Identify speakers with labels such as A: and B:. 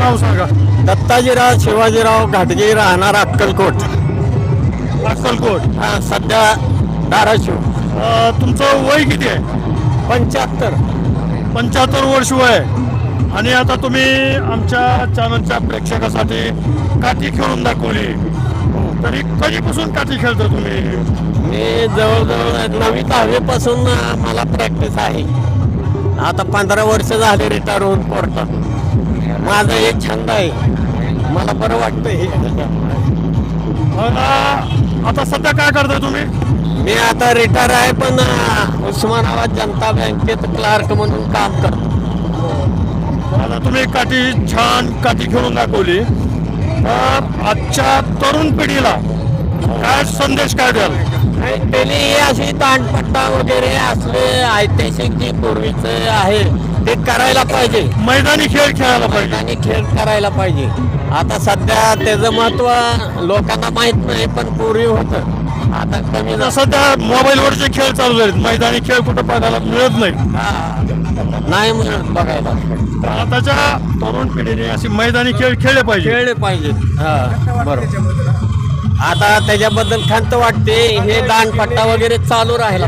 A: नाव सांगा.
B: दत्ताजीराव शिवाजीराव घाटगे राहणार अक्कलकोट.
A: अक्कलकोट.
B: हा, सध्या धाराशिव.
A: अ, तुमचं वय किती आहे?
B: पंच्याहत्तर.
A: पंच्याहत्तर वर्ष वय आहे. आणि आता तुम्ही आमच्या चॅनलच्या प्रेक्षकासाठी काठी खेळून दाखवली. तरी कधीपासून काठी खेळता तुम्ही?
B: मी जवळजवळ नवी दहावीपासून अं, मला प्रॅक्टिस आहे. आता पंधरा वर्ष झाले रिटायर होऊन कोर्टात माझा एक छंद आहे. मला बरं वाटतं हे
A: अ, आता सध्या काय करताय तुम्ही?
B: मी आता रिटायर आहे पण उस्मानाबाद जनता बँकेत क्लार्क म्हणून काम करतो.
A: आता तुम्ही काठी छान काठी खेळून दाखवली. आजच्या तरुण पिढीला काय संदेश काय द्याल?
B: आणि त्यांनी हे अशी दांडपट्टा वगैरे असले ऐतिहासिक जे पूर्वीचे आहे ते करायला पाहिजे.
A: मैदानी खेळ खेळायला पाहिजे.
B: मैदानी खेळ करायला पाहिजे. आता सध्या त्याचं महत्त्व लोकांना माहीत नाही पण पूर्वी होतं. आता कमी झालं.
A: सध्या मोबाईलवरचे खेळ चालू आहेत मैदानी खेळ कुठं बघायला मिळत नाही
B: हा. नाही म्हणत बघायला.
A: आताच्या तरुण पिढीने अशी मैदानी खेळ खेळले पाहिजे.
B: खेळले पाहिजेत. हा बरोबर. आता त्याच्याबद्दल खंत वाटते. हे दानपट्टा वगैरे चालू राहिला.